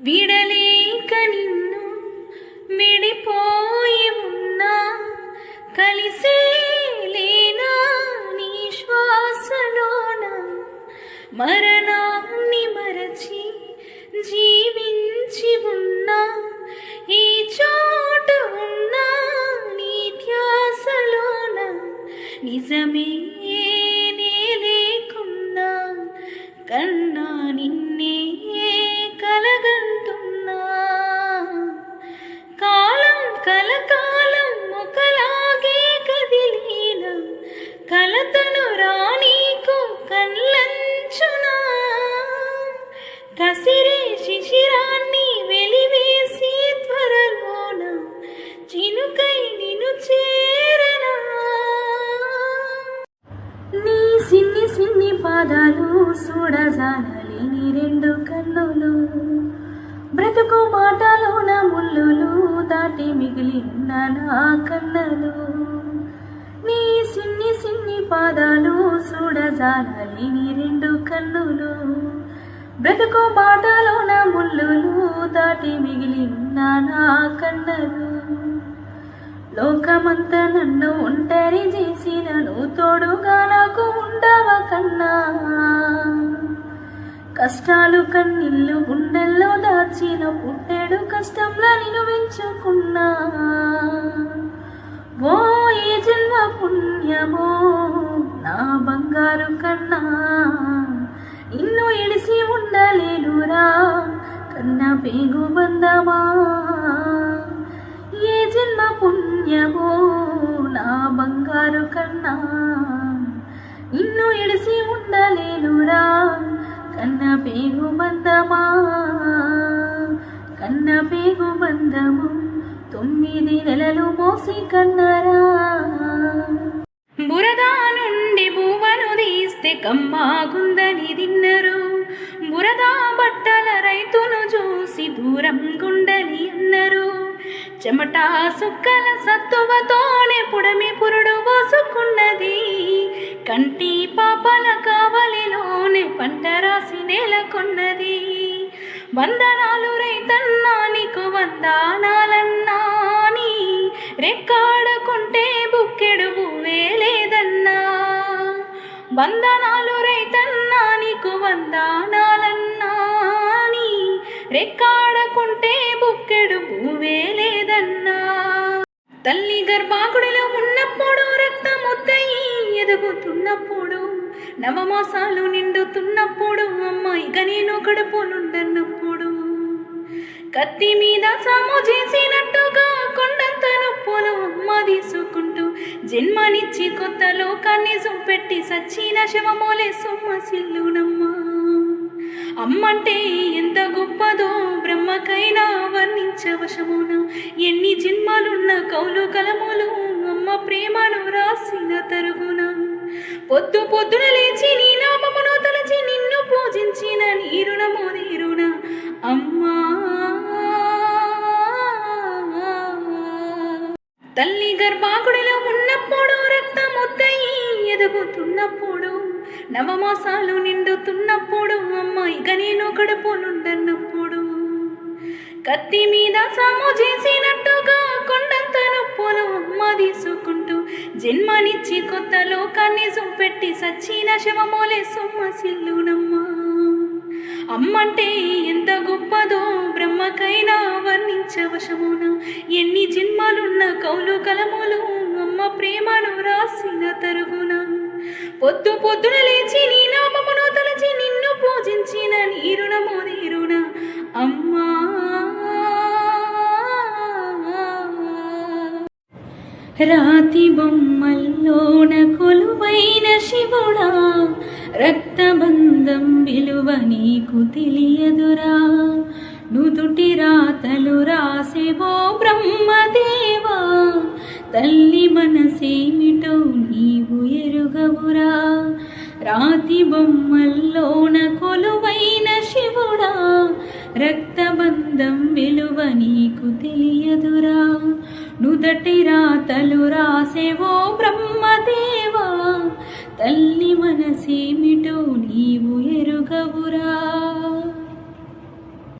విడలేక నిన్ను విడిపోయి ఉన్నా కలిసే లేనా నీ శ్వాసలోన? మరణాన్ని మరచి జీవించి ఉన్నా ఈ చోట ఉన్నా నీ ధ్యాసలోన నిజమే నే లేకున్నా కన్నా నిన్నే సిన్ని పాదాలు రెండు కన్నులు. బ్రతుకు మాటలోన ముళ్ళులు దాటి మిగిలిన నా కన్నలు. నీ సిన్ని సిన్ని పాదాలు చూడజాలలేని రెండు కన్నులు. బ్రతుకు బాటలోన ముళ్ళులు దాటి మిగిలిన నా కన్నలు. లోకమంతా నన్ను ఒంటరి చేసిన నువ్వు తోడుగా నాకు ఉండవ కన్నా. కష్టాలు కన్నీళ్ళు గుండెల్లో దాచిన పుట్టెడు కష్టంలో నిలువించుకున్నా పెంచుకున్నా ఓ ఏ జన్మ పుణ్యమో నా బంగారు కన్నా. నిన్ను ఇడిసి ఉండలేనురా కన్న పేగు బందమా ఏ జన్మ పుణ్యమో నా బంగారు కన్నా. నిన్ను ఇడిసి ఉండలేనురా కన్న పేగు బంధమా? కన్న పేగు బంధము తొమ్మిది నెలలు మోసి కన్నరా? బురదా నుండి భూవను తీస్తే కమ్మాగుందని తిన్నరు. బురదా బట్టల రైతును చూసి దూరం గుండలి అన్నరు. చెమట సుక్కల సత్తువతోనే పుడమి పురుడు పోసుకున్నది కంటి పాపల వందనాలు రైతన్నా నీకు వందనాలన్నా నీ రెక్కాడకుంటే బుక్కెడు పువ్వే లేదన్నా వందనాలు రైతన్నా నీకు వందనాలన్నా నీ రెక్కాడకుంటే బుక్కెడు పువ్వే లేదన్నా తల్లి గర్భాకుడిలో ఉన్నప్పుడు రక్తముద్దయి ఎదుగుతున్నప్పుడు నవమాసాలు నిండుతున్నప్పుడు అమ్మాయి నేను కడుపులుండన్నప్పుడు కత్తి మీద సాము చేసినట్టుగా కొండంత నొప్పులు అమ్మ తీసుకుంటూ జన్మనిచ్చి కొత్త లోకాన్ని చూపెట్టి సచ్చిన శవమోలే సొమ్మసిల్లునమ్మా అమ్మంటే ఎంత గొప్పదో బ్రహ్మకైనా వర్ణించవశమున ఎన్ని జన్మలున్న కౌలు కలములు అమ్మ ప్రేమను రాసిన తరుగున. పొద్దు పొద్దున లేచి నీ తల్లి గర్భాకుడిలో ఉన్నప్పుడు రక్తముద్దయి ఎదుగుతున్నప్పుడు నవమాసాలు నిండుతున్నప్పుడు అమ్మాయి నేను కడుపులుండన్నప్పుడు కత్తి మీద సాము చేసినట్టుగా కొండంత నొప్పులు అమ్మ తీసుకుంటూ జన్మనిచ్చి కొత్త లోకాన్ని చూపెట్టి సచ్చిన శవమోలే సొమ్మసిల్లునమ్మా అమ్మంటే ఎంత గొప్పదో బ్రహ్మకైనా వర్ణించవశమున ఎన్ని జన్మలున్న కౌలు కలములు అమ్మ ప్రేమను రాసిన తరుగున. పొద్దు పొద్దున లేచి నీ నామమును తలచి నిన్ను పూజించిన నీరుణము రుణము అమ్మా! రాతి బొమ్మల్లోన కొలువైన శివుడా రక్తబంధం విలువ నీకు తెలియదురా. నుదుటి రాతలు రాసేవో బ్రహ్మదే తల్లి మనసేమిటో నీవు ఎరుగవురా. రాతి బొమ్మల్లోన కొలువైన శివుడా. రక్తబంధం విలువ నీకు తెలియదురా. నుదటి రాతలు రాసేవో బ్రహ్మదేవా. తల్లి మనసేమిటో నీవు ఎరుగవురా.